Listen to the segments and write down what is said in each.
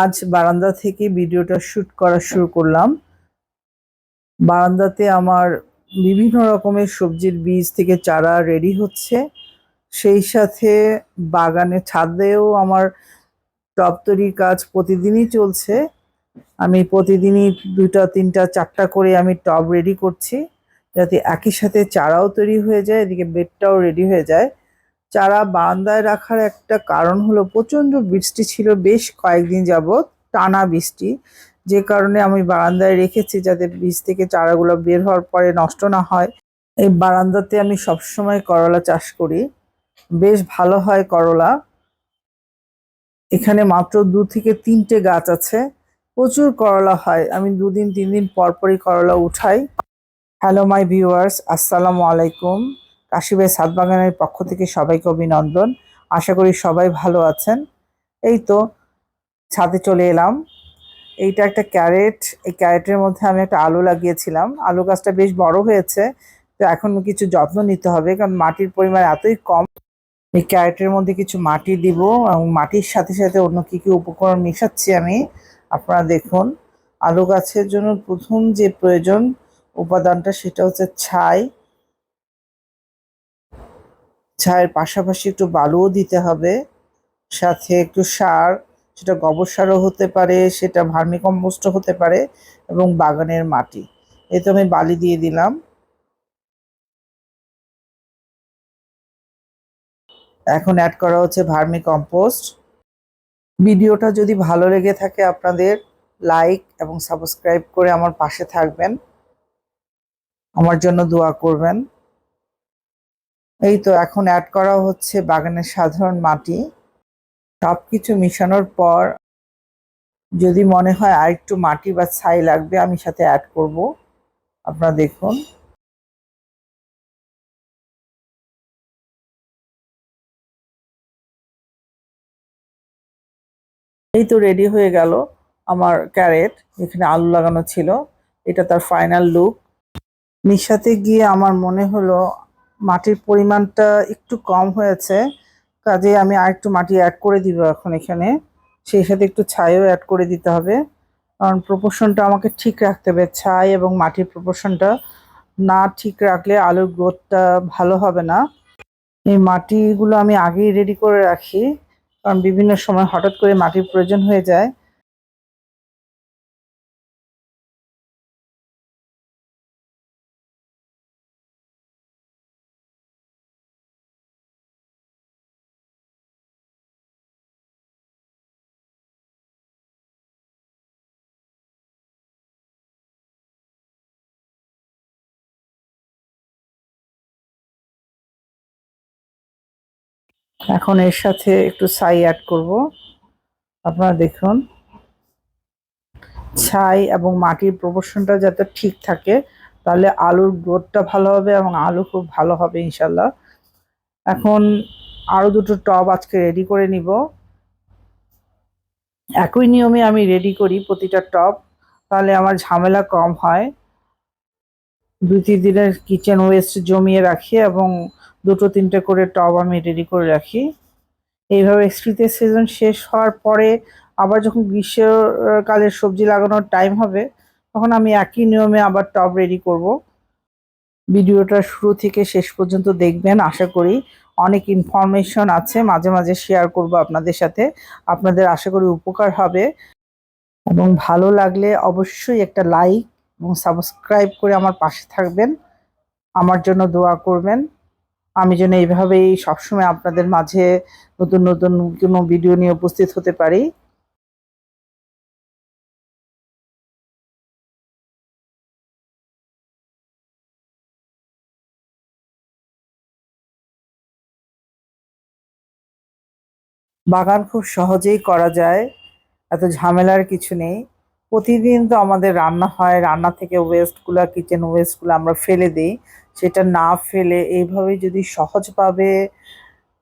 আজ বারান্দা থেকে ভিডিওটা শুট করা শুরু করলাম। বারান্দাতে আমার বিভিন্ন রকমের সবজির বীজ থেকে চারা রেডি হচ্ছে। সেই সাথে বাগানে ছাদেও আমার টব তৈরির কাজ প্রতিদিনই চলছে। আমি প্রতিদিনই দুটা তিনটা, চারটা করে আমি টব রেডি করছি। যাতে একই সাথে চারাও তৈরি হয়ে যায়, এদিকে বেডটাও রেডি হয়ে যায়। চারা বারান্দায় রাখার একটা কারণ হলো প্রচণ্ড বৃষ্টি ছিল বেশ কয়েকদিন যাবৎ, টানা বৃষ্টি। যে কারণে আমি বারান্দায় রেখেছি যাতে বীজ থেকে চারাগুলো বের হওয়ার পরে নষ্ট না হয়। এই বারান্দাতে আমি সবসময় করলা চাষ করি। বেশ ভালো হয় করলা। এখানে মাত্র দু থেকে তিনটে গাছ আছে। প্রচুর করলা হয়। আমি দুদিন তিন দিন পর পরই করলা উঠাই। হ্যালো মাই ভিউয়ার্স আসসালামু আলাইকুম। কাশিবাই সাত বাগানের পক্ষ থেকে সবাইকে অভিনন্দন। আশা করি সবাই ভালো আছেন। এই তো ছাদে চলে এলাম। এইটা একটা ক্যারেট। এই ক্যারেটের মধ্যে আমি একটা আলু লাগিয়েছিলাম। আলু গাছটা বেশ বড় হয়েছে, তো এখন কিছু যত্ন নিতে হবে, কারণ মাটির পরিমাণ এতই কম। এই ক্যারেটের মধ্যে কিছু মাটি দিব এবং মাটির সাথে সাথে অন্য কী কী উপকরণ মিশাচ্ছি আমি, আপনারা দেখুন। আলু গাছের জন্য প্রথম যে প্রয়োজন উপাদানটা সেটা হচ্ছে ছাই। ছায়ের পাশাপাশি একটু বালুও দিতে হবে, সাথে একটু সার, সেটা গোবর সারও হতে পারে, সেটা ভার্মিকম্পোস্টও হতে পারে, এবং বাগানের মাটি। এই তো আমি বালি দিয়ে দিলাম। এখন অ্যাড করা হচ্ছে ভার্মি কম্পোস্ট ভিডিওটা যদি ভালো লেগে থাকে আপনাদের লাইক এবং সাবস্ক্রাইব করে আমার পাশে থাকবেন। আমার জন্য দোয়া করবেন। এই তো এখন অ্যাড করা হচ্ছে বাগানের সাধারণ মাটি। সব কিছু মিশানোর পর যদি মনে হয় আর একটু মাটি বা ছাই লাগবে, আমি সাথে অ্যাড করব। আপনারা দেখুন। এই তো রেডি হয়ে গেল আমার ক্যারেট এখানে আলু লাগানো ছিল। এটা তার ফাইনাল লুক মিশাতে গিয়ে আমার মনে হলো মাটির পরিমাণটা একটু কম হয়েছে, কাজে আমি আর একটু মাটি অ্যাড করে দিব এখন এখানে। সেই সাথে একটু ছাইও অ্যাড করে দিতে হবে, কারণ প্রপোর্শনটা আমাকে ঠিক রাখতে হবে। ছাই এবং মাটির প্রপোর্শনটা না ঠিক রাখলে আলুর গ্রোথটা ভালো হবে না। এই মাটিগুলো আমি আগেই রেডি করে রাখি, কারণ বিভিন্ন সময় হঠাৎ করে মাটির প্রয়োজন হয়ে যায়। এখন এর সাথে একটু ছাই অ্যাড করব। আপনারা দেখুন। ছাই এবং মাটির প্রপোর্শনটা যাতে ঠিক থাকে, তাহলে আলুর গ্রোথটা ভালো হবে এবং আলু খুব ভালো হবে ইনশাল্লাহ এখন আরও দুটো টব আজকে রেডি করে নিব। একই নিয়মে আমি রেডি করি প্রতিটা টব। তাহলে আমার ঝামেলা কম হয়। দুই, তিন দিনের কিচেন ওয়েস্ট জমিয়ে রাখি এবং দুটো, তিনটে করে টব আমি রেডি করে রাখি। এইভাবে শীতের সিজন শেষ হওয়ার পরে আবার যখন গ্রীষ্মকালের সবজি লাগানোর টাইম হবে, তখন আমি একই নিয়মে আবার টব রেডি করব। ভিডিওটা শুরু থেকে শেষ পর্যন্ত দেখবেন, আশা করি অনেক ইনফরমেশন আছে, মাঝে মাঝে শেয়ার করব আপনাদের সাথে। আপনাদের আশা করি উপকার হবে। এবং ভালো লাগলে অবশ্যই একটা লাইক এবং সাবস্ক্রাইব করে আমার পাশে থাকবেন। আমার জন্য দোয়া করবেন। আমি যেন এইভাবেই সবসময় আপনাদের মাঝে নতুন নতুন কোনো ভিডিও নিয়ে উপস্থিত হতে পারি। বাগান খুব সহজেই করা যায়, এত ঝামেলার কিছু নেই। প্রতিদিন তো আমাদের রান্না হয়, রান্না থেকে ওয়েস্টগুলো কিচেন ওয়েস্টগুলো আমরা ফেলে দিই। সেটা না ফেলে এইভাবে যদি সহজভাবে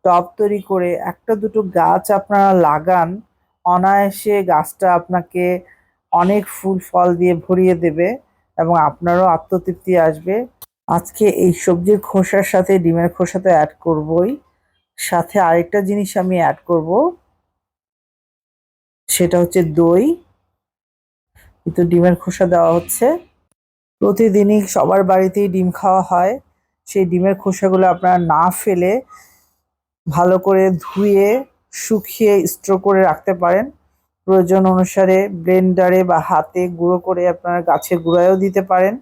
টব তৈরি করে একটা দুটো গাছ আপনারা লাগান, অনায়াসে গাছটা আপনাকে অনেক ফুল, ফল দিয়ে ভরিয়ে দেবে এবং আপনারও আত্মতৃপ্তি আসবে। আজকে এই সবজির খোসার সাথে, ডিমের খোসা তো অ্যাড করবই। সাথে আরেকটা জিনিস আমি অ্যাড করব। সেটা হচ্ছে দই। কিন্তু ডিমের খোসা দেওয়া হচ্ছে। প্রতিদিনই সবার বাড়িতেই ডিম খাওয়া হয়। সেই ডিমের খোসাগুলো আপনারা না ফেলে ভালো করে ধুয়ে, শুকিয়ে স্টোর করে রাখতে পারেন। প্রয়োজন অনুসারে ব্লেন্ডারে বা হাতে গুঁড়ো করে আপনারা গাছের গুঁড়ায়ও দিতে পারেন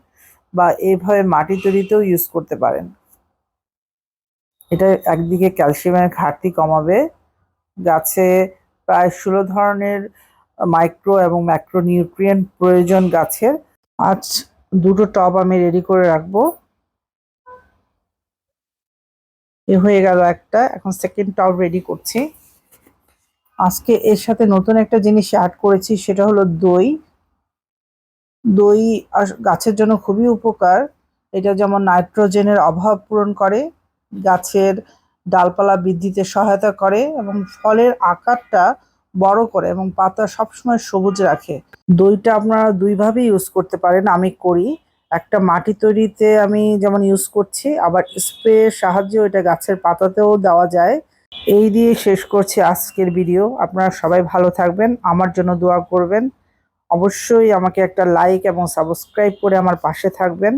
বা এইভাবে মাটি তৈরিতেও ইউজ করতে পারেন। এটা একদিকে ক্যালসিয়ামের ঘাটতি কমাবে। গাছে প্রায় ষোলো ধরনের মাইক্রো এবং ম্যাক্রো নিউট্রিয়েন্ট প্রয়োজন গাছের। আজ দুটো টব আমি রেডি করে রাখব। এ হয়ে গেল একটা, এখন সেকেন্ড টব রেডি করছি। আজকে এর সাথে নতুন একটা জিনিস অ্যাড করেছি, সেটা হলো দই। দই গাছের জন্য খুবই উপকার। এটা যেমন নাইট্রোজেনের অভাব পূরণ করে, গাছের ডালপালা বৃদ্ধিতে সহায়তা করে এবং ফলের আকারটা বড় করে এবং পাতা সবসময় সবুজ রাখে। দইটা আপনারা দুইভাবে ইউজ করতে পারেন, আমি করি। একটা মাটি তৈরিতে আমি যেমন ইউজ করছি, আবার স্প্রে সাহায্যেও এটা গাছের পাতাতেও দেওয়া যায়। এই দিয়ে শেষ করছি আজকের ভিডিও আপনারা সবাই ভালো থাকবেন, আমার জন্য দোয়া করবেন। অবশ্যই আমাকে একটা লাইক এবং সাবস্ক্রাইব করে আমার পাশে থাকবেন।